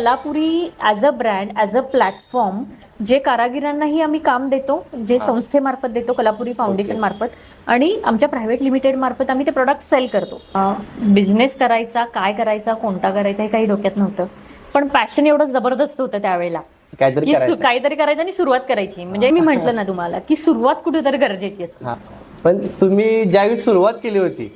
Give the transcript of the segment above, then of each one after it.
Kalapuri as a brand as a platform जे कारागिरांनाही आम्ही काम देतो जे संस्थेमार्फत देतो कलापुरी फाउंडेशन मार्फत. आणि आमच्या प्रायव्हेट लिमिटेड मार्फत आम्ही ते प्रोडक्ट सेल करतो. बिझनेस करायचा काय करायचा कोणता करायचा हे काही डोक्यात नव्हतं. पण पॅशन एवढं जबरदस्त होतं त्यावेळेला. काहीतरी काहीतरी करायचं आणि सुरुवात करायची. म्हणजे मी म्हंटल ना तुम्हाला की सुरुवात कुठेतरी गरजेची असते. पण तुम्ही ज्यावेळी सुरुवात केली होती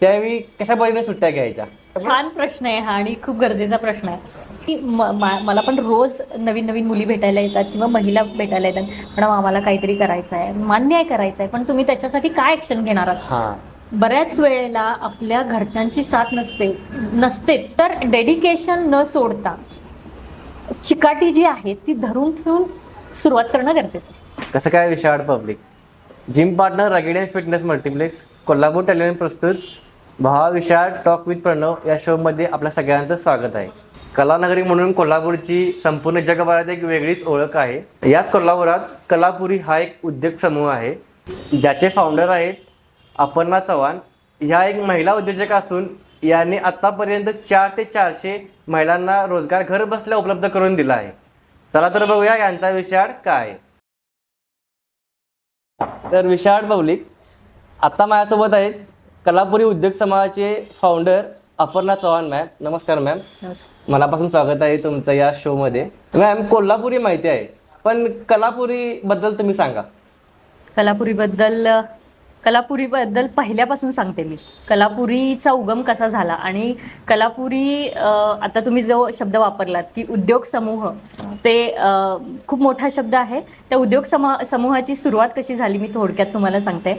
त्यावेळी कशा पद्धतीने सुट्ट्या घ्यायच्या? छान प्रश्न आहे हा आणि खूप गरजेचा प्रश्न आहे. की मला पण रोज नवीन नवीन मुली भेटायला येतात किंवा महिला भेटायला येतात. मॅडम आम्हाला काहीतरी करायचं आहे मान्य आहे करायचं आहे पण तुम्ही त्याच्यासाठी काय ऍक्शन घेणार आहात? हा. बऱ्याच वेळेला आपल्या घरच्यांची साथ नसते नसतेच. तर डेडिकेशन न सोडता चिकाटी जी आहे ती धरून ठेवून सुरुवात करणं गरजेचं आहे. कसं काय Vishal public gym partner rugged and fitness multiplex Kolhapur television प्रस्तुत भावा विशाळ टॉक विथ प्रणव या शोमध्ये आपल्या सगळ्यांचं स्वागत आहे. कलानगरी म्हणून कोल्हापूरची संपूर्ण जगभरात एक वेगळीच ओळख आहे. याच कोल्हापुरात कलापुरी हा एक उद्योग समूह आहे. ज्याचे फाउंडर आहेत अपर्णा चव्हाण. ह्या एक महिला उद्योजक असून यांनी आत्तापर्यंत चार ते चारशे महिलांना रोजगार घर बसल्या उपलब्ध करून दिला आहे. चला तर बघूया यांचा विशाळ काय? आहे. तर विशाळ पब्लिक आत्ता माझ्यासोबत आहेत कलापुरी उद्योग समूहाचे फाउंडर अपर्णा चव्हाण मॅम नमस्कार मॅम. मनापासून स्वागत आहे तुमचं या शोमध्ये मॅम कोल्हापुरी माहिती आहे पण कलापुरी बद्दल तुम्ही सांगा. कलापुरीबद्दल कलापुरीबद्दल पहिल्यापासून सांगते मी. कलापुरीचा उगम कसा झाला आणि कलापुरी आता तुम्ही जो शब्द वापरलात की उद्योग समूह ते खूप मोठा शब्द आहे. त्या उद्योग सम समूहाची सुरुवात कशी झाली मी थोडक्यात तुम्हाला सांगते.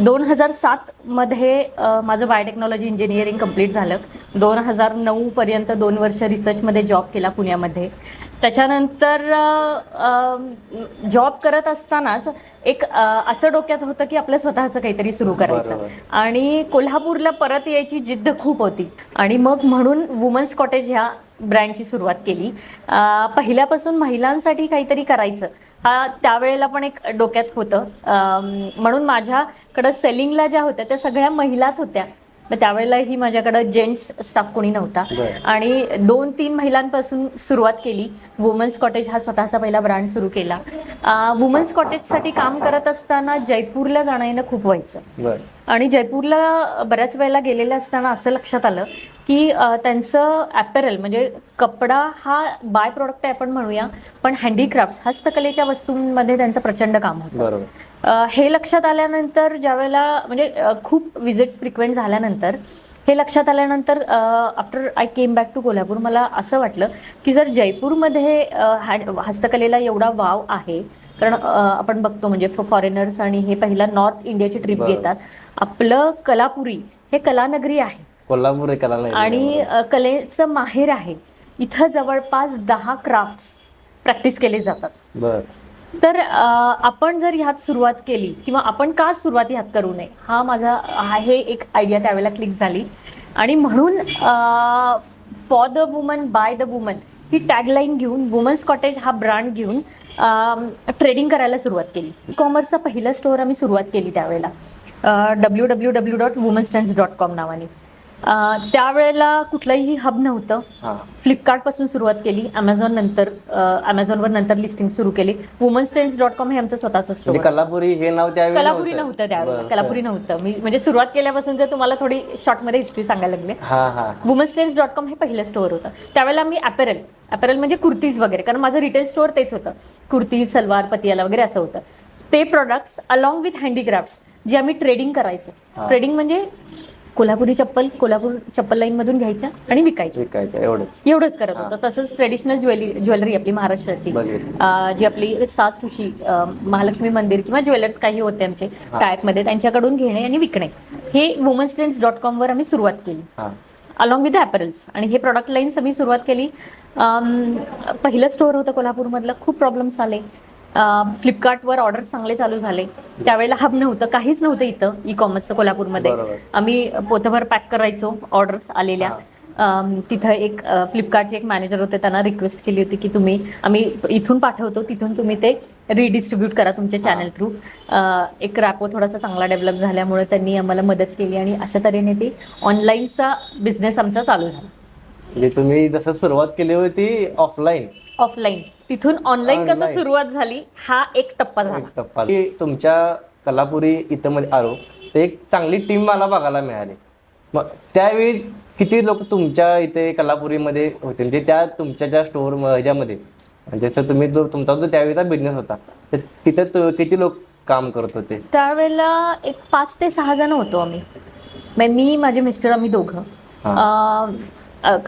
दोन हजार सातमध्ये माझं बायोटेक्नॉलॉजी इंजिनिअरिंग कंप्लीट झालं. दोन हजार नऊपर्यंत दोन वर्ष रिसर्चमध्ये जॉब केला पुण्यामध्ये. त्याच्यानंतर जॉब करत असतानाच एक असं डोक्यात होतं की आपलं स्वतःचं काहीतरी सुरू करायचं. आणि कोल्हापूरला परत यायची जिद्द खूप होती. आणि मग म्हणून वुमन्स कॉटेज ह्या ब्रँडची सुरुवात केली. पहिल्यापासून महिलांसाठी काहीतरी करायचं. हा त्यावेळेला पण एक डोक्यात होतं. म्हणून माझ्याकडं सेलिंगला ज्या होत्या त्या सगळ्या महिलाच होत्या. तर त्यावेळेलाही माझ्याकडं जेंट्स स्टाफ कोणी नव्हता. आणि दोन तीन महिलांपासून सुरुवात केली. वुमन्स कॉटेज हा स्वतःचा पहिला ब्रँड सुरू केला. वुमन्स कॉटेजसाठी काम करत असताना जयपूरला जाणं येणं खूप व्हायचं. आणि जयपूरला बऱ्याच वेळेला गेलेलं असताना असं लक्षात आलं की त्यांचं ॲपेरल म्हणजे कपडा हा बाय प्रॉडक्ट आहे आपण म्हणूया पण हँडीक्राफ्ट हस्तकलेच्या वस्तूंमध्ये त्यांचं प्रचंड काम होतं. हे लक्षात आल्यानंतर ज्यावेळेला म्हणजे अ, खूप विजिट्स फ्रिक्वेंट झाल्यानंतर हे लक्षात आल्यानंतर after I came back to Kolhapur मला असं वाटलं की जर जयपूरमध्ये हस्तकलेला एवढा वाव आहे कारण आपण बघतो म्हणजे फॉरेनर्स आणि हे पहिला नॉर्थ इंडियाची ट्रिप. घेतात आपलं कलापुरी हे कलानगरी आहे. कोल्हापूर हे कला आणि कलेचं माहेर आहे. इथं जवळपास दहा क्राफ्ट्स प्रॅक्टिस केले जातात. तर आपण जर ह्यात सुरुवात केली किंवा आपण का सुरुवात ह्यात करू नये हा माझा आहे एक आयडिया त्यावेळेला क्लिक झाली. आणि म्हणून for the woman by the woman he tagline घेऊन वुमन्स कॉटेज हा ब्रँड घेऊन ट्रेडिंग करायला सुरुवात केली. कॉमर्सचा पहिला स्टोअर आम्ही सुरुवात केली त्यावेळेला. W W W dot women's dot com नावाने. अ, त्यावेळेला कुठलंही हब नव्हतं. हा. फ्लिपकार्टपासून सुरुवात केली. अमेझॉन नंतर अमेझॉनवर नंतर लिस्टिंग सुरू केली. वुमन्स ट्रेंड्स डॉट कॉम हे आमचं स्वतःचं म्हणजे स्टोअर कलापुरी हे नाव त्यावेळी कलापुरी नव्हतं त्यावेळेला बरं, कलापुरी नव्हतं. मी म्हणजे सुरुवात केल्यापासून जर तुम्हाला थोडी शॉर्टमध्ये हिस्ट्री सांगायला लागले. हा हा. वुमन्स ट्रेंड्स डॉट कॉम हे पहिलं स्टोअर होतं. त्यावेळेला मी अपेरल अपेरल म्हणजे कुर्तीज वगैरे. कारण माझं रिटेल स्टोअर तेच होतं. कुर्तीज सलवार पतियाला वगैरे असं होतं. ते प्रोडक्ट्स अलॉंग विथ हँडीक्राफ्ट्स जे आम्ही ट्रेडिंग करायचो. ट्रेडिंग म्हणजे कोल्हापुरी चप्पल कोल्हापूर चप्पल लाईन मधून घ्यायच्या आणि विकायच्या. विकायचं एवढंच. एवढंच करत होतं तसंच ट्रेडिशनल ज्वेलरी ज्वेलरी आपली महाराष्ट्राची. अं, जी आपली सास ऋषी अं, महालक्ष्मी मंदिर किंवा ज्वेलर्स काही होते आमचे टायपमध्ये त्यांच्याकडून घेणे आणि विकणे. हे वुमन्स ट्रेंड्स डॉट कॉमवर आम्ही सुरुवात केली. हा. अलॉंग विथ ॲपरल्स आणि हे प्रॉडक्ट लाईन्स आम्ही सुरुवात केली. अम, पहिलं स्टोअर होतं कोल्हापूरमधलं. खूप प्रॉब्लेम्स आले. फ्लिपकार्टवर ऑर्डर चांगले चालू झाले. त्यावेळेला हब नव्हतं काहीच नव्हतं इथं ई कॉमर्सचं कोल्हापूरमध्ये. आम्ही पोतभर पॅक करायचो ऑर्डर्स आलेल्या. तिथं एक फ्लिपकार्टचे एक मॅनेजर होते त्यांना रिक्वेस्ट केली होती की तुम्ही आम्ही इथून पाठवतो तिथून तुम्ही ते रिडिस्ट्रीब्यूट करा तुमच्या चॅनल थ्रू एक रॅपो थोडासा चांगला डेव्हलप झाल्यामुळे त्यांनी आम्हाला मदत केली आणि अशा तऱ्हेने ते ऑनलाईनचा बिझनेस आमचा चालू झाला. म्हणजे तुम्ही जसं सुरुवात केली होती ऑफलाईन ऑफलाईन तिथून ऑनलाईन कसं Online. सुरुवात झाली हा एक टप्पा झाला. एक टप्पा. की तुमच्या कलापुरी इथं मध्ये आलो तर एक चांगली टीम मला बघायला मिळाली. मग त्यावेळी किती लोक तुमच्या इथे कलापुरीमध्ये होते? म्हणजे त्या तुमच्या ज्या स्टोर ह्याच्यामध्ये म्हणजे जसं तुम्ही जो तुमचा जो त्यावेळीचा बिझनेस होता तर तिथे तु- किती लोक काम करत होते? त्यावेळेला एक पाच ते सहा जण होतो आम्ही. म्हणजे मी माझे मिस्टर आम्ही दोघं.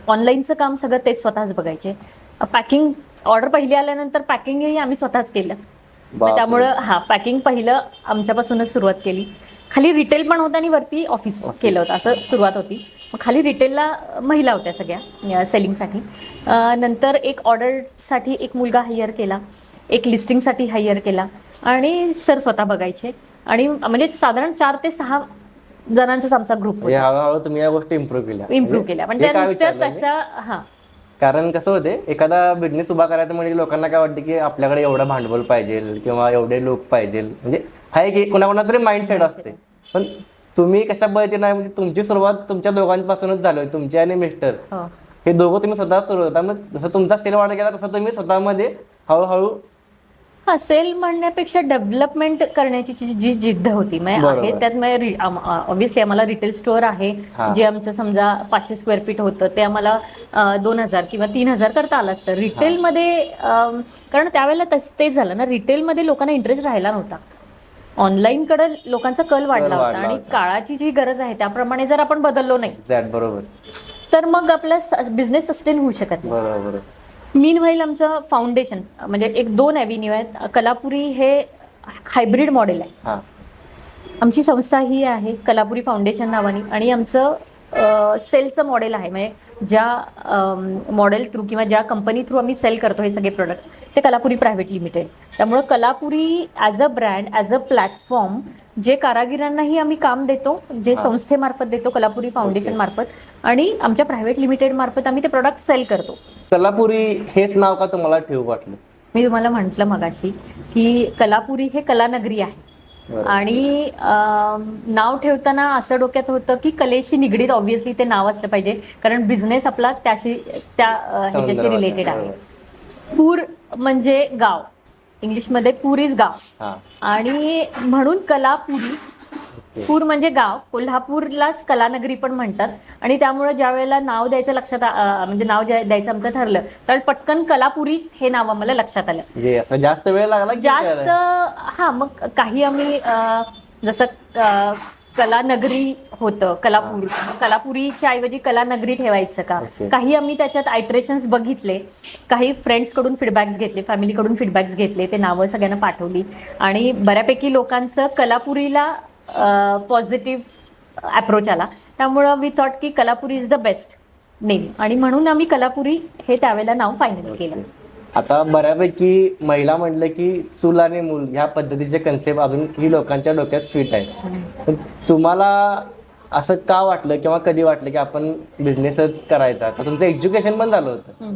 ऑनलाईनचं काम सगळं ते स्वतःच बघायचे. पॅकिंग ऑर्डर पहिली आल्यानंतर पॅकिंगही आम्ही स्वतःच केलं. मग. त्यामुळं हा पॅकिंग पहिलं आमच्यापासूनच सुरुवात केली. खाली रिटेल पण होतं आणि वरती ऑफिस केलं होतं. असं सुरुवात होती. मग खाली रिटेलला महिला होत्या सगळ्या सेलिंगसाठी नंतर एक ऑर्डरसाठी एक मुलगा हायर केला. एक लिस्टिंगसाठी हायर केला. आणि सर स्वतः बघायचे. आणि म्हणजे साधारण चार ते सहा जणांचाच आमचा ग्रुप म्हणजे हळूहळू तुम्ही या गोष्टी इम्प्रूव्ह केल्या. इम्प्रूव्ह केल्या. पण त्या नुसत्या? तशा हा. कारण कसं होते एखादा बिझनेस उभा करायचा म्हणजे लोकांना काय वाटतं की आपल्याकडे एवढं भांडवल पाहिजे किंवा एवढे लोक पाहिजे. म्हणजे आहे की कोणाकोणाचा तरी माइंडसेट असते. पण तुम्ही कशा पद्धतीने म्हणजे तुमची सुरुवात तुमच्या दोघांपासूनच झाली तुमची आणि मिस्टर हो. हे दोघं तुम्ही स्वतः सुरू होता. मग जसं तुमचा सेल वाढ गेला तसं तुम्ही स्वतःमध्ये हळूहळू हा सेल म्हणण्यापेक्षा डेव्हलपमेंट करण्याची जी जी जिद्द होती. म्हणजे. आहे त्यात ऑब्व्हियसली आम्हाला रिटेल स्टोअर आहे. जे आमचं समजा पाचशे स्क्वेअर फीट होतं ते आम्हाला दोन हजार किंवा तीन हजार करता आलं असतं. रिटेलमध्ये कारण त्यावेळेला तस तेच झालं ना रिटेलमध्ये लोकांना इंटरेस्ट राहिला नव्हता. ऑनलाईन कडे लोकांचा कल वाढला होता आणि. काळाची जी गरज आहे त्याप्रमाणे जर आपण बदललो नाही बरोबर. तर मग आपला बिझनेस सस्टेन होऊ शकत नाही. मीन व्हाईल आमचं फाउंडेशन म्हणजे एक दोन ॲव्हेन्यू आहेत. कलापुरी हे हायब्रिड मॉडेल आहे. हा. आमची संस्था ही आहे कलापुरी फाउंडेशन नावाने. आणि आमचं सेलचं मॉडेल आहे. म्हणजे ज्या मॉडेल थ्रू किंवा ज्या कंपनी थ्रू आम्ही सेल करतो हे सगळे प्रोडक्ट्स ते कलापुरी प्रायव्हेट लिमिटेड त्यामुळं Kalapuri as a brand as a platform जे कारागिरांनाही आम्ही काम देतो जे संस्थेमार्फत देतो कलापुरी फाउंडेशन मार्फत आणि आमच्या प्रायव्हेट लिमिटेड मार्फत आम्ही ते प्रोडक्ट सेल करतो. कलापुरी हेच नाव का तुम्हाला ठेवू वाटलं? मी तुम्हाला म्हटलं मगाशी की कलापुरी हे कलानगरी आहे. आणि नाव ठेवताना असं डोक्यात होतं की कलेशी निगडीत ऑब्व्हियसली ते नाव असलं पाहिजे. कारण बिझनेस आपला त्याशी त्या ह्याच्याशी रिलेटेड आहे. पूर म्हणजे गाव. इंग्लिशमध्ये पूर इज गाव. आणि म्हणून कलापुरी. पूर म्हणजे गाव. कोल्हापूरलाच कलानगरी पण म्हणतात. आणि त्यामुळे ज्या वेळेला नाव द्यायचं लक्षात आ- म्हणजे नाव ज्या- द्यायचं आमचं ठरलं तर पटकन कलापुरीच हे नाव आम्हाला लक्षात आलं. म्हणजे असं जास्त वेळ लागला की जास्त? हा मग काही आम्ही अं, जसं अं, कलानगरी होतं कलापूर. कलापुरीच्या ऐवजी कलानगरी ठेवायचं का? Okay. काही आम्ही त्याच्यात आयट्रेशन्स बघितले. काही फ्रेंड्सकडून फीडबॅक्स घेतले फॅमिलीकडून फीडबॅक्स घेतले ते नावं सगळ्यांना पाठवली. आणि बऱ्यापैकी लोकांचं कलापुरीला पॉझिटिव्ह अप्रोच आला. त्यामुळं वी थॉट की Kalapuri is the best name आणि म्हणून आम्ही कलापुरी हे त्यावेळेला नाव फायनल केलं. आता बऱ्यापैकी महिला म्हटलं की चूल आणि मूल ह्या पद्धतीचे कन्सेप्ट अजून ही लोकांच्या डोक्यात फिट आहे तुम्हाला असं का वाटलं किंवा कधी वाटलं की आपण बिझनेसच करायचा? तर तुमचं एज्युकेशन पण झालं होतं.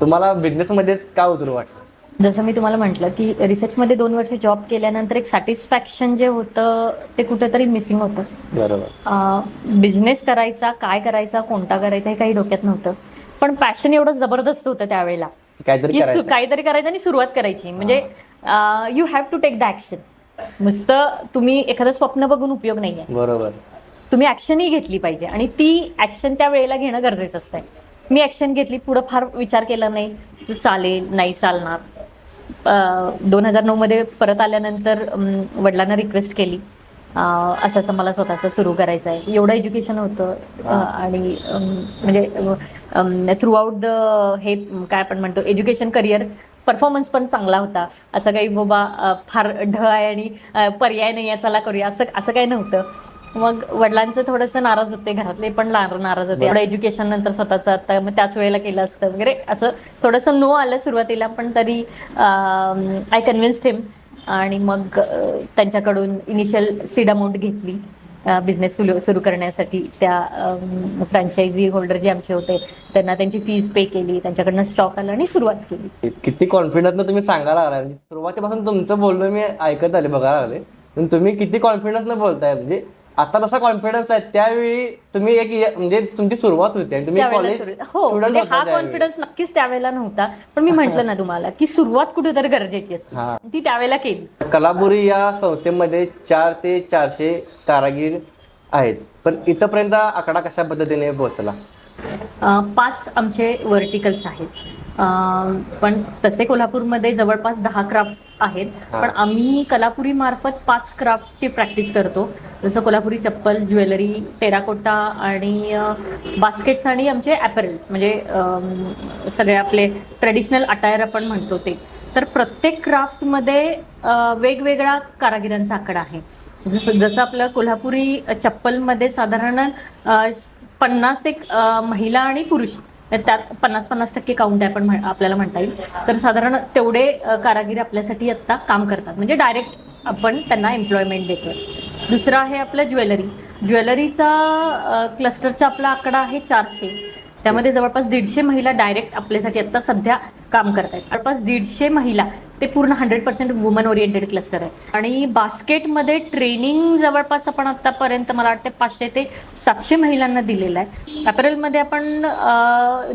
तुम्हाला बिझनेसमध्येच का उतरू वाटलं? जसं मी तुम्हाला म्हटलं की रिसर्चमध्ये दोन वर्ष जॉब केल्यानंतर एक सॅटिस्फॅक्शन जे होतं ते कुठेतरी मिसिंग होतं. बरोबर. बिझनेस करायचा काय करायचा कोणता करायचा हे काही डोक्यात नव्हतं. पण पॅशन एवढं जबरदस्त होतं त्यावेळेला. काहीतरी करायचं. काहीतरी करायचं आणि सुरुवात करायची. म्हणजे you have to take the action नुसतं तुम्ही एखादं स्वप्न बघून उपयोग नाही आहे बरोबर. तुम्ही ऍक्शनही घेतली पाहिजे. आणि ती ऍक्शन त्या वेळेला घेणं गरजेचं असतंय. मी ऍक्शन घेतली पुढं फार विचार केला नाही तू चालेल नाही चालणार. दोन हजार नऊ मध्ये परत आल्यानंतर वडिलांना रिक्वेस्ट केली. असं असं मला स्वतःचं सुरू करायचं आहे. एवढं एज्युकेशन होतं. आणि म्हणजे थ्रू आउट द हे काय आपण म्हणतो एज्युकेशन करिअर परफॉर्मन्स पण चांगला होता. असं काही बाबा फार ढ आहे आणि पर्याय नाही आहे चला करूया. असं असं काही नव्हतं. मग वडिलांचं थोडंसं नाराज होते घरातले पण नाराज होते. एवढं एज्युकेशन नंतर स्वतःचं आता मग त्याच वेळेला केलं असतं वगैरे. असं थोडंसं नो आलं सुरुवातीला पण तरी आय कन्व्हिन्स्ड हिम आणि मग त्यांच्याकडून इनिशियल सीड अमाऊंट घेतली. बिझनेस सुरू सुरू करण्यासाठी त्या फ्रँचायझी होल्डर जे आमचे होते त्यांना त्यांची फीज पे केली त्यांच्याकडनं स्टॉक आला आणि सुरुवात केली. किती कॉन्फिडन्स तुम्ही सांगायला लागलाय. म्हणजे सुरुवातीपासून तुमचं बोलणं मी ऐकत आले बघायला लागले. पण तुम्ही किती कॉन्फिडन्स न बोलताय? म्हणजे आता तसा कॉन्फिडन्स आहे त्यावेळी तुम्ही एक म्हणजे तुमची सुरुवात होती आणि तुम्ही त्यावेळेला कॉलेज सुरु- हो म्हणजे हा कॉन्फिडन्स नक्कीच त्यावेळेला नव्हता पण मी म्हंटल ना तुम्हाला की सुरुवात कुठेतरी गरजेची हा. असते ती त्यावेळेला केली. कलापुरी या संस्थेमध्ये चार ते चारशे कारागीर आहेत. पण इथपर्यंत आकडा कशा पद्धतीने पोहोचला? अं, पाच आमचे वर्टिकल्स आहेत. पण तसे कोल्हापूरमध्ये जवळपास दहा क्राफ्ट्स आहेत. पण आम्ही कलापुरी मार्फत पाच क्राफ्ट्सची प्रॅक्टिस करतो. जसं कोल्हापुरी चप्पल ज्वेलरी टेराकोटा आणि बास्केट्स आणि आमचे ॲपरेल म्हणजे सगळे आपले ट्रेडिशनल अटायर आपण म्हणतो ते. तर प्रत्येक क्राफ्टमध्ये वेगवेगळा कारागिरांचा आकडा आहे. जसं जसं आपलं कोल्हापुरी चप्पलमध्ये साधारण पन्नास एक महिला आणि पुरुष त्यात पन्नास पन्नास टक्के काउंट आहे पण आपल्याला म्हणता येईल. तर साधारण तेवढे अं, कारागीर आपल्यासाठी आत्ता काम करतात. म्हणजे डायरेक्ट आपण त्यांना एम्प्लॉयमेंट देतोय. दुसरं आहे आपलं ज्वेलरी. ज्वेलरीचा क्लस्टरचा आपला आकडा आहे चारशे. त्यामध्ये जवळपास दीडशे महिला डायरेक्ट आपल्यासाठी आता सध्या काम करत आहेत. जवळपास दीडशे महिला ते पूर्ण hundred percent woman oriented cluster आहे आणि बास्केटमध्ये ट्रेनिंग जवळपास आपण आतापर्यंत मला वाटते पाचशे ते सातशे महिलांना दिलेलं आहे. अॅपरेलमध्ये आपण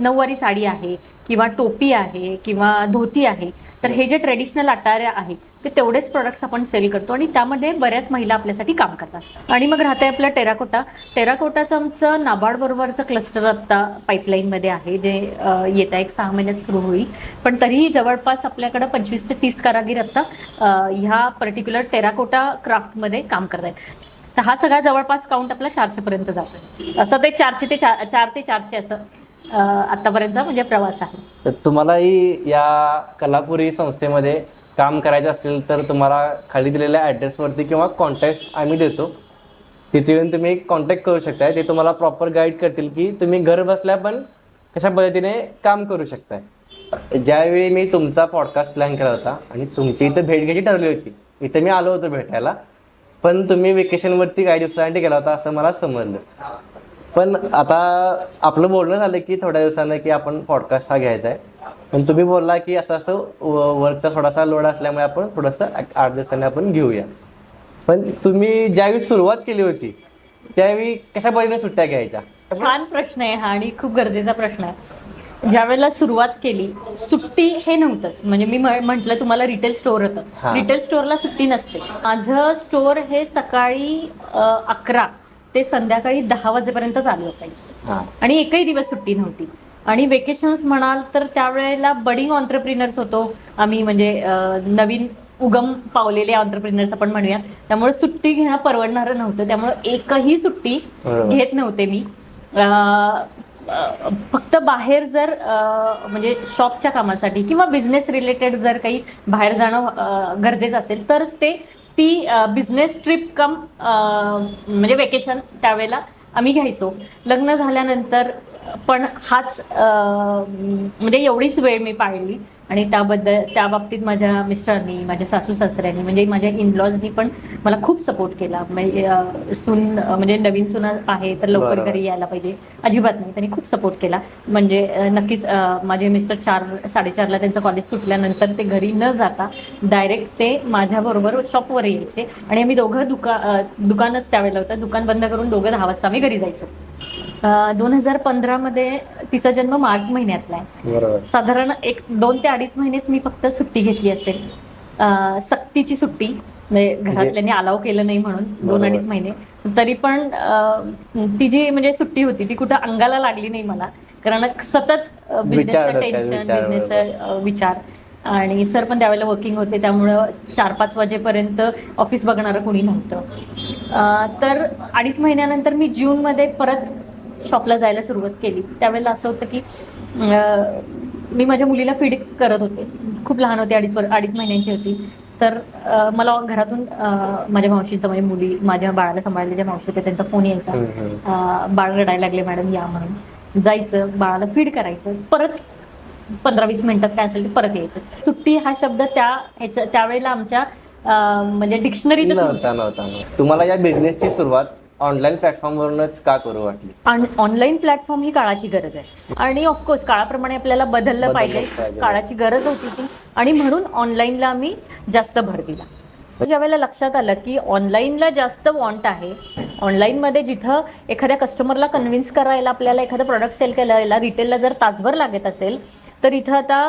नऊवारी साडी आहे किंवा टोपी आहे किंवा धोती आहे. तर हे जे ट्रेडिशनल अटारे आहेत ते तेवढेच प्रोडक्ट्स आपण सेल करतो आणि त्यामध्ये बऱ्याच महिला आपल्यासाठी काम करतात. आणि मग राहते आपलं टेराकोटा. टेराकोटाचं आमचं नाबार्ड बरोबरचं क्लस्टर आत्ता पाईपलाईनमध्ये आहे जे येत्या एक सहा महिन्यात सुरू होईल. पण तरीही जवळपास आपल्याकडं पंचवीस ते तीस कारागीर आत्ता ह्या पर्टिक्युलर टेराकोटा क्राफ्टमध्ये काम करत आहेत तर हा सगळा जवळपास काउंट आपला चारशे पर्यंत जातो असं ते चारशे ते चार चार ते चारशे असं. आतापर्यंतचा म्हणजे प्रवास आहे. तर तुम्हालाही या कलापुरी संस्थेमध्ये काम करायचं असेल तर तुम्हाला खाली दिलेल्या ॲड्रेसवरती किंवा कॉन्टॅक्ट आम्ही देतो. तिथे येऊन तुम्ही कॉन्टॅक्ट करू शकताय. ते तुम्हाला प्रॉपर गाईड करतील की तुम्ही घर बसल्या पण कशा पद्धतीने काम करू शकताय. ज्यावेळी मी तुमचा पॉडकास्ट प्लॅन केला होता आणि तुमची इथं भेट घ्यायची ठरली होती इथं मी आलो होतो भेटायला पण तुम्ही वेकेशनवरती काही दिवसांसाठी गेला होता असं मला समजलं. पण आता आपलं बोलणं झालं की थोड्या दिवसानं की आपण पॉडकास्ट हा घ्यायचा आहे. पण तुम्ही बोलला की असं असं वर्कचा थोडासा लोड असल्यामुळे आपण थोडंसं आठ- दिवसांनी आपण घेऊया. पण तुम्ही ज्यावेळी सुरुवात केली होती त्यावेळी कशा पद्धतीने सुट्ट्या घ्यायच्या? छान प्रश्न आहे हा आणि खूप गरजेचा प्रश्न आहे. ज्यावेळेला सुरुवात केली सुट्टी हे नव्हतंच. म्हणजे मी म्हटलं तुम्हाला रिटेल स्टोअर. होतं. रिटेल स्टोअरला सुट्टी नसते. माझं स्टोअर हे सकाळी अकरा. ते संध्याकाळी दहा वाजेपर्यंत चालू असायचं. आणि एकही दिवस सुट्टी नव्हती. आणि वेकेशन्स म्हणाल तर त्यावेळेला बडिंग ऑन्टरप्रिनर्स होतो. आम्ही म्हणजे नवीन उगम पावलेले ऑन्टरप्रिनर्स आपण म्हणूया. त्यामुळे सुट्टी घेणं परवडणारं नव्हतं. त्यामुळे एकही सुट्टी. घेत नव्हते मी. फक्त बाहेर जर म्हणजे शॉपच्या कामासाठी किंवा बिझनेस रिलेटेड जर काही बाहेर जाणं गरजेचं असेल तरच ते ती बिझनेस ट्रिप कम म्हणजे वेकेशन त्यावेळेला आम्ही घ्यायचो. लग्न झाल्यानंतर पण हाच म्हणजे एवढीच वेळ मी पाळली आणि त्याबद्दल त्या बाबतीत माझ्या मिस्टरांनी माझ्या सासू सासऱ्यांनी म्हणजे माझ्या इनलॉजनी पण मला खूप सपोर्ट केला. म्हणजे सून म्हणजे नवीन सून आहे तर लवकर. घरी यायला पाहिजे. अजिबात नाही. त्यांनी खूप सपोर्ट केला. म्हणजे नक्कीच माझे मिस्टर चार साडेचारला त्यांचं कॉलेज सुटल्यानंतर ते घरी न जाता डायरेक्ट ते माझ्याबरोबर शॉपवर यायचे. आणि आम्ही दोघं दुका दुकानच त्यावेळेला होतं. दुकान बंद करून दोघं दहा वाजता आम्ही घरी जायचो. दोन हजार पंधरामध्ये तिचा जन्म मार्च महिन्यातला आहे. साधारण एक दोन ते अडीच महिनेच मी फक्त सुट्टी घेतली असेल. सक्तीची सुट्टी म्हणजे घरातल्यांनी अलाव केलं नाही म्हणून दोन. अडीच महिने. तरी पण ती जी म्हणजे सुट्टी होती ती कुठं अंगाला लागली नाही मला. कारण सतत बिझनेसचं टेन्शन विचार बिझनेसचा विचार आणि सर पण त्यावेळेला वर्किंग होते त्यामुळं चार पाच वाजेपर्यंत ऑफिस बघणारं कोणी नव्हतं. तर अडीच महिन्यानंतर मी जूनमध्ये परत शॉपला जायला सुरुवात केली. त्यावेळेला असं होतं की मी माझ्या मुलीला फीड करत होते. खूप लहान होती अडीच वर अडीच महिन्यांची होती. तर मला घरातून माझ्या मावशींचा म्हणजे मुली माझ्या बाळाला सांभाळलेल्या ज्या मावशी होत्या त्यांचा फोन यायचा. बाळ रडायला लागले मॅडम या म्हणून. जायचं बाळाला फीड करायचं. परत पंधरा वीस मिनिटात काय असेल ते परत यायचं. सुट्टी हा शब्द त्या ह्याच्या त्यावेळेला आमच्या म्हणजे नव्हता. तुम्हाला या बिझनेसची सुरुवात ऑनलाईन प्लॅटफॉर्मवरूनच का करू वाटली? आणि ऑनलाईन प्लॅटफॉर्म ही काळाची गरज आहे. आणि ऑफकोर्स काळाप्रमाणे आपल्याला बदललं बदललं पाहिजे. पाहिजे. काळाची गरज होती ती. आणि म्हणून ऑनलाईनला आम्ही जास्त भर दिला. ज्या वेळेला लक्षात आलं की ऑनलाईनला जास्त वॉन्ट आहे ऑनलाईनमध्ये जिथं एखाद्या कस्टमरला कन्व्हिन्स करायला आपल्याला एखादं प्रॉडक्ट सेल करायला रिटेलला जर तासभर लागत असेल तर इथं आता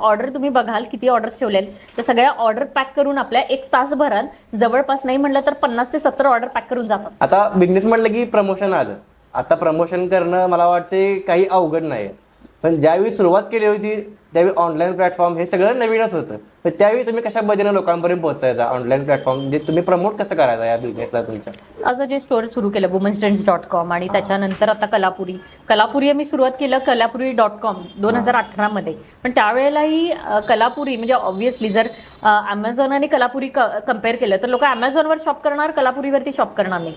ऑर्डर तुम्ही बघाल किती ऑर्डर्स ठेवलेत तर सगळ्या ऑर्डर पॅक करून आपल्या एक तासभरात जवळपास नाही म्हटलं तर पन्नास ते सत्तर ऑर्डर पॅक करून जातात. आता बिझनेस म्हटलं की प्रमोशन आलं. आता प्रमोशन करणं मला वाटते काही अवघड नाही पण ज्यावेळी सुरुवात केली होती त्यावेळी ऑनलाईन प्लॅटफॉर्म हे सगळं नवीनच होतं. तर त्यावेळी तुम्ही कशा पद्धतीने लोकांपर्यंत पोहोचायचा ऑनलाईन प्लॅटफॉर्म म्हणजे तुम्ही प्रमोट कसं करायचा या बिझनेसला तुमच्या? आज जे स्टोअर सुरू केलं वुमन्स ट्रेंड्स डॉट कॉम आणि त्याच्यानंतर आता कलापुरी. कलापुरी आम्ही सुरुवात केलं कलापुरी डॉट कॉम दोन हजार अठरामध्ये. पण त्यावेळेलाही कलापुरी म्हणजे ऑब्व्हियसली जर अमेझॉन आणि कलापुरी कंपेअर केलं तर लोक अमेझॉनवर शॉप करणार कलापुरीवरती शॉप करणार नाही.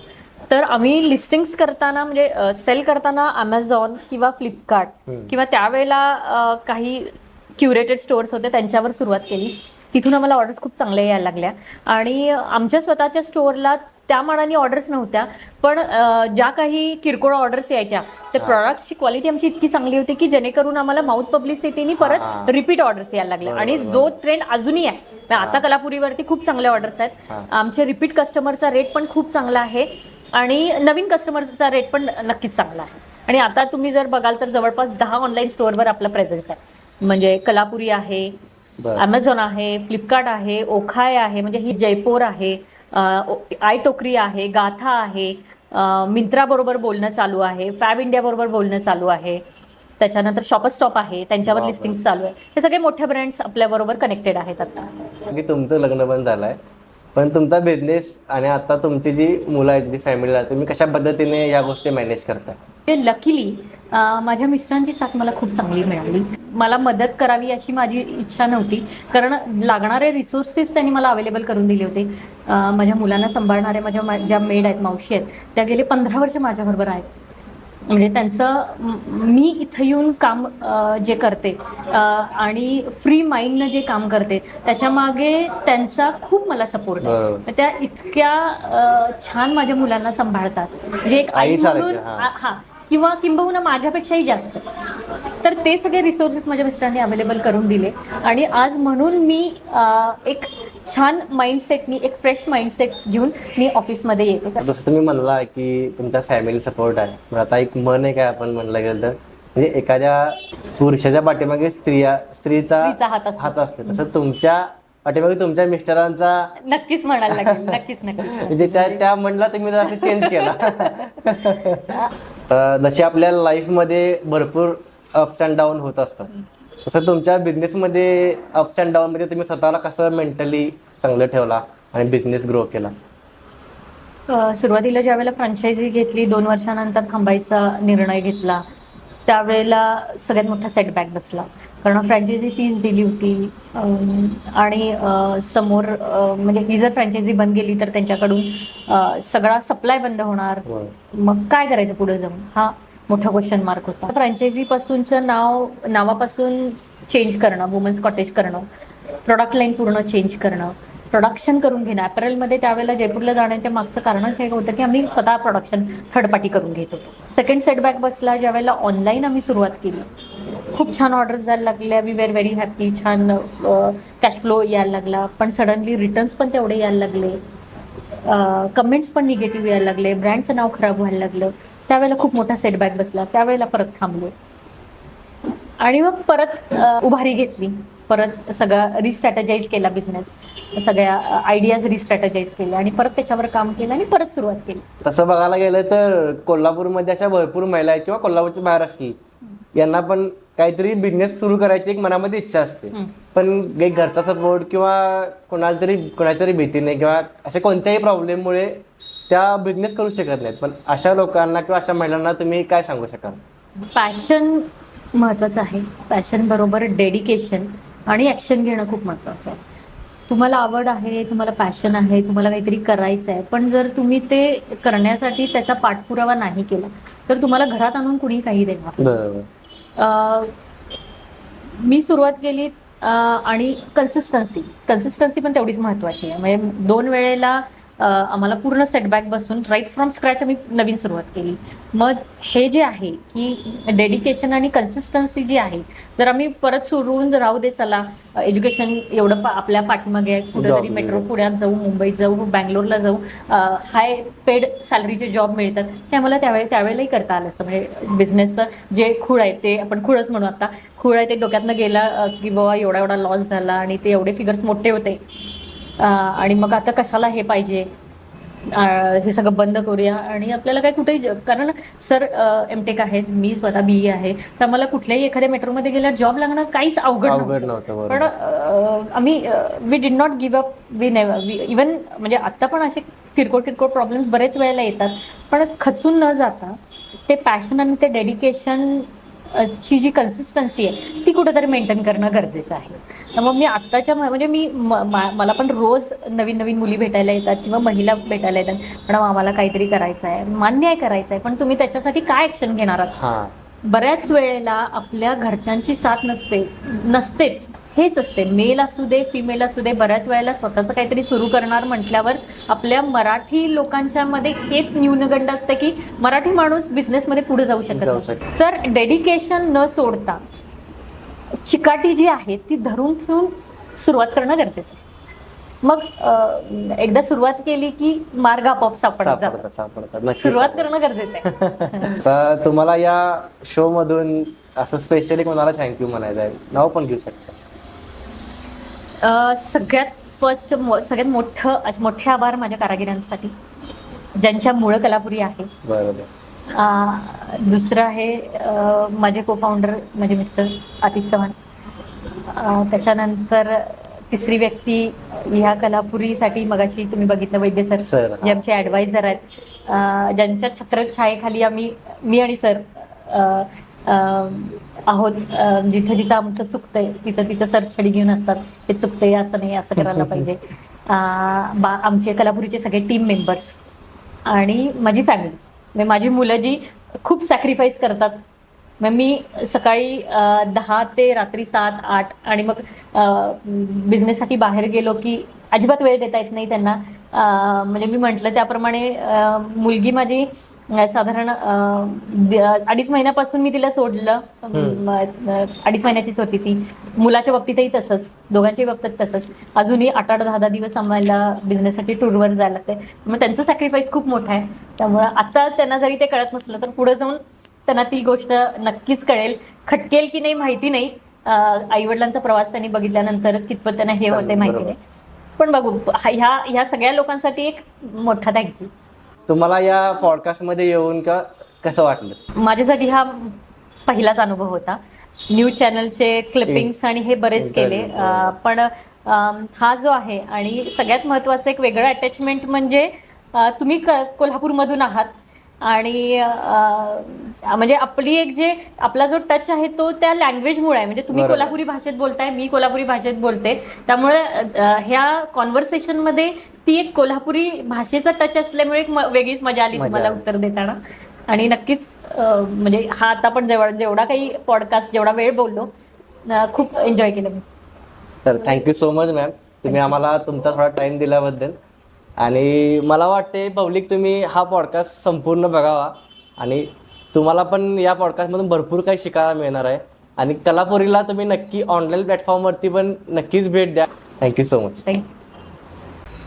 तर आम्ही लिस्टिंग्स करताना म्हणजे सेल करताना अमेझॉन किंवा फ्लिपकार्ट किंवा त्यावेळेला काही क्युरेटेड स्टोअर्स होते त्यांच्यावर सुरुवात केली. तिथून आम्हाला ऑर्डर्स खूप चांगल्या यायला लागल्या. आणि आमच्या स्वतःच्या स्टोअरला त्या मानाने ऑर्डर्स नव्हत्या पण ज्या काही किरकोळ ऑर्डर्स यायच्या त्या प्रॉडक्टची क्वालिटी आमची इतकी चांगली होती की जेणेकरून आम्हाला माउथ पब्लिसिटीनी. परत रिपीट ऑर्डर्स यायला लागल्या. आणि जो ट्रेंड अजूनही आहे म्हणजे आता कलापुरीवरती खूप चांगले ऑर्डर्स आहेत. आमचे रिपीट कस्टमरचा रेट पण खूप चांगला आहे. आणि नवीन कस्टमरचा रेट पण नक्कीच चांगला आहे. आणि आता तुम्ही जर बघाल तर जवळपास दहा ऑनलाईन स्टोअरवर आपला प्रेझेन्स आहे. म्हणजे कलापुरी आहे. अमेझॉन आहे फ्लिपकार्ट आहे ओखाय आहे म्हणजे ही जयपूर आहे आय टोकरी आहे गाथा आहे मिंत्रा बरोबर बोलणं चालू आहे फॅब इंडिया बरोबर बोलणं चालू आहे. त्याच्यानंतर शॉपर स्टॉप आहे त्यांच्यावर. लिस्टिंग चालू आहे. हे सगळे मोठे ब्रँड्स आपल्या बरोबर कनेक्टेड आहेत आता. तुमचं लग्न पण झालंय. पण तुमचा बिझनेस आणि आता तुमची जी मुलं आहेत जी फॅमिली तुम्ही कशा पद्धतीने या गोष्टी मॅनेज करताय लकीली माझ्या मिस्टरांची साथ मला खूप चांगली मिळाली. मला मदत करावी अशी माझी इच्छा नव्हती. कारण लागणारे रिसोर्सेस त्यांनी मला अवेलेबल करून दिले होते. माझ्या मुलांना सांभाळणाऱ्या माझ्या ज्या मेड आहेत मावशी आहेत त्या गेले पंधरा वर्ष माझ्याबरोबर आहेत. म्हणजे त्यांचं म- इथं येऊन काम जे करते आणि फ्री माइंडनं जे काम करते त्याच्यामागे त्यांचा खूप मला सपोर्ट आहे. त्या इतक्या छान माझ्या मुलांना सांभाळतात म्हणजे एक आई म्हणून हा. किंवा किंबहुना माझ्यापेक्षाही जास्त. तर ते सगळे रिसोर्सेस माझ्या मिस्टरांनी अवेलेबल करून दिले. आणि आज म्हणून मी एक छान माइंडसेटनी एक फ्रेश माइंडसेट घेऊन मी ऑफिसमध्ये येते. जसं तुम्ही म्हणला की तुमचा फॅमिली सपोर्ट आहे. पण आता एक मन आहे काय आपण म्हणलं गेलं तर? म्हणजे एखाद्या पुरुषाच्या पाठीमागे स्त्रिया स्त्रीचा. हात असते. तसं तुमच्या पाठीमागे तुमच्या मिस्टरांचा नक्कीच म्हणायला लागेल नक्कीच नक्कीच. म्हणजे त्या त्या म्हणला तुम्ही जरा चेंज केला. जशी आपल्या लाईफमध्ये भरपूर अप्स अँड डाऊन होत असतात. तसं तुमच्या बिझनेसमध्ये अप्स अँड डाऊन मध्ये तुम्ही स्वतःला कसं मेंटली चांगलं ठेवला आणि बिझनेस ग्रो केला? अ, सुरुवातीला ज्यावेळेला फ्रँचायझी घेतली दोन वर्षानंतर थांबायचा निर्णय घेतला त्यावेळेला सगळ्यात मोठा सेटबॅक बसला. कारण फ्रँचायझी फीज दिली होती. आणि समोर म्हणजे ही जर फ्रँचायझी बंद गेली तर त्यांच्याकडून सगळा सप्लाय बंद होणार. मग काय करायचं पुढे जाऊन? हा मोठा क्वेश्चन मार्क होता. फ्रँचायझी पासूनचं नाव नावापासून चेंज करणं वुमन्स कॉटेज करणं प्रोडक्ट लाईन पूर्ण चेंज करणं प्रोडक्शन करून घेणं. अॅपरलमध्ये त्यावेळेला जयपूरला जाण्याच्या मागचं कारणच हे होतं की आम्ही स्वतः प्रोडक्शन थर्ड पार्टी करून घेत होतो. सेकंड सेटबॅक बसला ज्यावेळेला ऑनलाईन आम्ही सुरुवात केली. खूप छान ऑर्डर्स जायला लागल्या वी वेर व्हेरी हॅपी छान कॅश फ्लो यायला लागला. पण सडनली रिटर्न्स पण तेवढे यायला लागले. कमेंट्स पण निगेटिव्ह यायला लागले. ब्रँडचं नाव खराब व्हायला लागलं. त्यावेळेला खूप मोठा सेटबॅक बसला. त्यावेळेला परत थांबलो. आणि मग परत उभारी घेतली. परत सगळं रिस्ट्रॅटेजाईज केला बिझनेस सगळ्या आयडियाज रिस्ट्रॅटेजाईज केल्या आणि परत त्याच्यावर काम केलं आणि परत सुरुवात केली. तसं बघायला गेलं तर कोल्हापूरमध्ये अशा भरपूर महिला आहेत किंवा कोल्हापूरच्या बाहेर असतील यांना पण काहीतरी बिझनेस सुरू करायची एक मनामध्ये इच्छा असते. पण काही घरचा सपोर्ट किंवा कोणाला तरी कोणाच्या तरी भीतीने किंवा अशा कोणत्याही प्रॉब्लेममुळे त्या बिझनेस करू शकत नाहीत. पण अशा लोकांना किंवा अशा महिलांना तुम्ही काय सांगू शकाल? पॅशन महत्वाचं आहे. पॅशन बरोबर डेडिकेशन आणि ॲक्शन घेणं खूप महत्वाचं आहे. तुम्हाला आवड आहे तुम्हाला पॅशन आहे तुम्हाला काहीतरी करायचं आहे पण जर तुम्ही ते करण्यासाठी त्याचा पाठपुरावा नाही केला तर तुम्हाला घरात आणून कुणी काही देणार मी सुरुवात केली आणि कन्सिस्टन्सी कन्सिस्टन्सी पण तेवढीच महत्वाची आहे. म्हणजे दोन वेळेला आम्हाला पूर्ण सेटबॅक बसून राईट फ्रॉम स्क्रॅच आम्ही नवीन सुरुवात केली. मग हे जे आहे की डेडिकेशन आणि कन्सिस्टन्सी जी आहे जर आम्ही परत सुरून राहू दे चला एज्युकेशन एवढं आपल्या पाठीमागे आहे कुठेतरी मेट्रो पुण्यात जाऊ मुंबईत जाऊ बँगलोरला जाऊ हाय पेड सॅलरीचे जॉब मिळतात ते आम्हाला त्यावेळी त्यावेळेलाही करता आलं असतं. म्हणजे बिझनेसचं जे खूळ आहे ते आपण खूळच म्हणू आता. खूळ आहे ते डोक्यातनं गेला की बाबा एवढा एवढा लॉस झाला आणि ते एवढे फिगर्स मोठे होते. आणि मग आता कशाला हे पाहिजे? हे सगळं बंद करूया. आणि आपल्याला काय कुठेही कारण सर एमटेक आहेत मी स्वतः बी आहे तर मला कुठल्याही एखाद्या मेट्रोमध्ये गेल्यावर जॉब लागणं काहीच अवघड अवघड नव्हतं. पण आम्ही we did not give up we never even म्हणजे आता पण असे किरकोळ किरकोळ प्रॉब्लेम्स बरेच वेळेला येतात. पण खचून न जाता ते पॅशन आणि ते डेडिकेशन ची जी कन्सिस्टन्सी आहे ती कुठेतरी मेंटेन करणं गरजेचं आहे. मग मी आत्ताच्या म्हणजे मी मला पण रोज नवीन नवीन मुली भेटायला येतात किंवा महिला भेटायला येतात. पण आम्हाला काहीतरी करायचं आहे मान्य आहे करायचं आहे पण तुम्ही त्याच्यासाठी काय ऍक्शन घेणार आहात? हा. बऱ्याच वेळेला आपल्या घरच्यांची साथ नसते नसतेच हेच असते. मेल असू दे फिमेल असू दे बऱ्याच वेळेला स्वतःचं काहीतरी सुरू करणार म्हटल्यावर आपल्या मराठी लोकांच्या मध्ये हेच न्यूनगंड असते की मराठी माणूस बिझनेसमध्ये पुढे जाऊ शकत तर डेडिकेशन न सोडता चिकाटी जी आहे ती धरून ठेवून सुरुवात करणं गरजेचं आहे. मग एकदा सुरुवात केली की मार्ग आपोआप सापडतात सापडतात सुरुवात करणं गरजेचं आहे. तुम्हाला या शो मधून असं स्पेशली कोणाला थँक्यू म्हणायचं आहे? नाव पण घेऊ शकता. सगळ्यात फर्स्ट सगळ्यात मोठं मोठे आभार माझ्या कारागिरांसाठी ज्यांच्यामुळं कलापुरी आहे. बरोबर. दुसरं आहे माझे को फाउंडर माझे मिस्टर आतिश चव्हाण. त्याच्यानंतर तिसरी व्यक्ती ह्या कलापुरीसाठी मगाशी तुम्ही बघितलं वैद्य सर. जे आमचे ॲडवायझर आहेत. ज्यांच्या छत्रछायेखाली आम्ही मी आणि सर आहोत. जिथं जिथं आमचं चुकतंय तिथं तिथं सर छडी घेऊन असतात. हे चुकतंय असं नाही असं करायला पाहिजे. बा आमचे कलापुरीचे सगळे टीम मेंबर्स आणि माझी फॅमिली म्हणजे माझी मुलं जी खूप सॅक्रिफाईस करतात. मग मी सकाळी दहा ते रात्री सात आठ आणि मग बिझनेससाठी बाहेर गेलो की अजिबात वेळ देता येत नाही त्यांना. म्हणजे मी म्हटलं त्याप्रमाणे मुलगी माझी साधारण अ, द- अडीच महिन्यापासून मी तिला सोडलं. अडीच महिन्याचीच होती ती. मुलाच्या बाबतीतही तसंच. दोघांच्याही बाबतीत तसंच. अजूनही आठ आठ दहा दहा दिवस आम्हाला बिझनेससाठी टूरवर जायला लागते मग त्यांचं सॅक्रिफाईस खूप मोठं आहे. त्यामुळं आता त्यांना जरी ते कळत नसलं तर पुढे जाऊन त्यांना ती गोष्ट नक्कीच कळेल. खटकेल की नाही माहिती नाही. आई वडिलांचा प्रवास त्यांनी बघितल्यानंतर कितपत त्यांना हे होते माहिती. नाही. पण बघू ह्या ह्या सगळ्या लोकांसाठी एक मोठा थँक्यू तुम्हाला या पॉडकास्टमध्ये येऊन का कसं वाटलं? माझ्यासाठी हा पहिलाच अनुभव होता. न्यूज चॅनलचे क्लिपिंग्स आणि हे बरेच केले. अं, पण अं, हा जो आहे आणि सगळ्यात महत्वाचं एक वेगळं अटॅचमेंट म्हणजे अं, तुम्ही क- कोल्हापूरमधून आहात. आणि म्हणजे आपली एक जे आपला जो टच आहे तो त्या लँग्वेजमुळे आहे. म्हणजे तुम्ही. कोल्हापुरी भाषेत बोलताय मी कोल्हापुरी भाषेत बोलते. त्यामुळे ह्या कॉन्व्हर्सेशनमध्ये ती एक कोल्हापुरी भाषेचा टच असल्यामुळे एक वेगळीच मजा आली तुम्हाला. उत्तर देताना. आणि नक्कीच म्हणजे हा आता पण जेवढा जेवढा काही पॉडकास्ट जेवढा वेळ बोललो खूप एन्जॉय केलं मी. तर थँक्यू सो मच मॅम तुम्ही आम्हाला तुमचा थोडा टाइम दिल्याबद्दल. आणि मला वाटते पब्लिक तुम्ही हा पॉडकास्ट संपूर्ण बघावा. आणि तुम्हाला पण या पॉडकास्टमधून भरपूर काही शिकायला मिळणार आहे. आणि कलापुरीला तुम्ही नक्की ऑनलाईन प्लॅटफॉर्मवरती पण नक्कीच भेट द्या. थँक्यू सो मच थँक्यू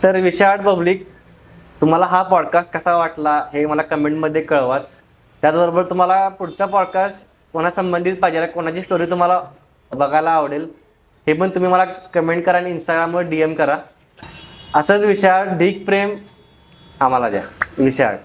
तर विशाळ पब्लिक तुम्हाला हा पॉडकास्ट कसा वाटला हे मला कमेंटमध्ये कळवाच. त्याचबरोबर तुम्हाला पुढचा पॉडकास्ट कोणा संबंधित पाहिजे कोणाची स्टोरी तुम्हाला बघायला आवडेल हे पण तुम्ही मला कमेंट करा आणि इंस्टाग्रामवर डी एम करा. असंच विशाळ ढीक प्रेम आम्हाला द्या. विशाळ